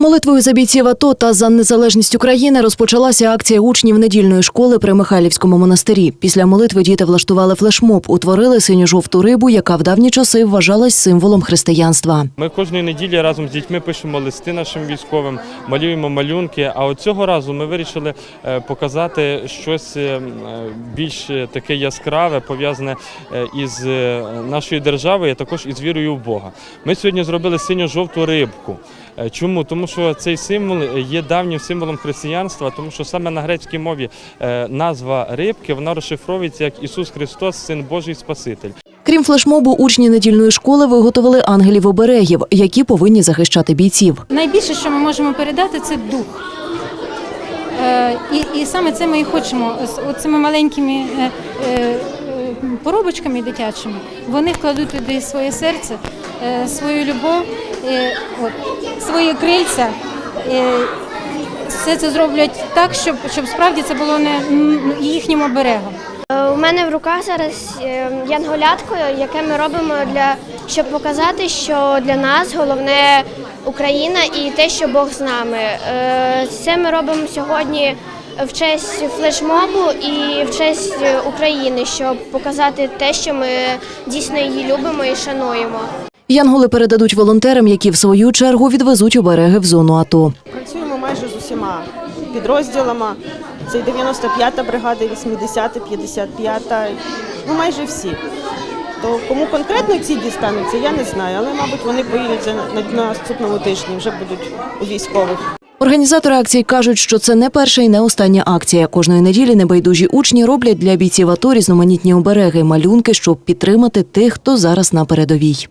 Молитвою за бійців АТО та за незалежність України розпочалася акція учнів недільної школи при Михайлівському монастирі. Після молитви діти влаштували флешмоб, утворили синьо-жовту рибу, яка в давні часи вважалась символом християнства. Ми кожної неділі разом з дітьми пишемо листи нашим військовим, малюємо малюнки. А от цього разу ми вирішили е, показати щось е, е, більш таке яскраве, пов'язане із нашою державою, а також із вірою в Бога. Ми сьогодні зробили синьо-жовту рибку. Е, Чому? Тому що цей символ є давнім символом християнства, тому що саме на грецькій мові е, назва рибки вона розшифровується як Ісус Христос, Син Божий Спаситель. Крім флешмобу, учні недільної школи виготовили ангелів оберегів, які повинні захищати бійців. Найбільше, що ми можемо передати, це дух. Е, і, і саме це ми і хочемо з цими маленькими поробочками дитячими. Вони вкладуть туди своє серце, е, свою любов, е, свої крильця. Е, все це зроблять так, щоб, щоб справді це було не їхнім оберегом. У мене в руках зараз янголятко, яке ми робимо для щоб показати, що для нас головне Україна і те, що Бог з нами. Це ми робимо сьогодні в честь флешмобу і в честь України, щоб показати те, що ми дійсно її любимо і шануємо. Янголи передадуть волонтерам, які в свою чергу відвезуть обереги в зону АТО. Працюємо майже з усіма підрозділами. Це і 95-та бригада, 80-та, 55-та, ну майже всі. То кому конкретно ці дістануться, я не знаю, але, мабуть, вони поїдуть на, на наступному тижні, вже будуть у військових. Організатори акції кажуть, що це не перша і не остання акція. Кожної неділі небайдужі учні роблять для бійців АТО різноманітні обереги, малюнки, щоб підтримати тих, хто зараз на передовій.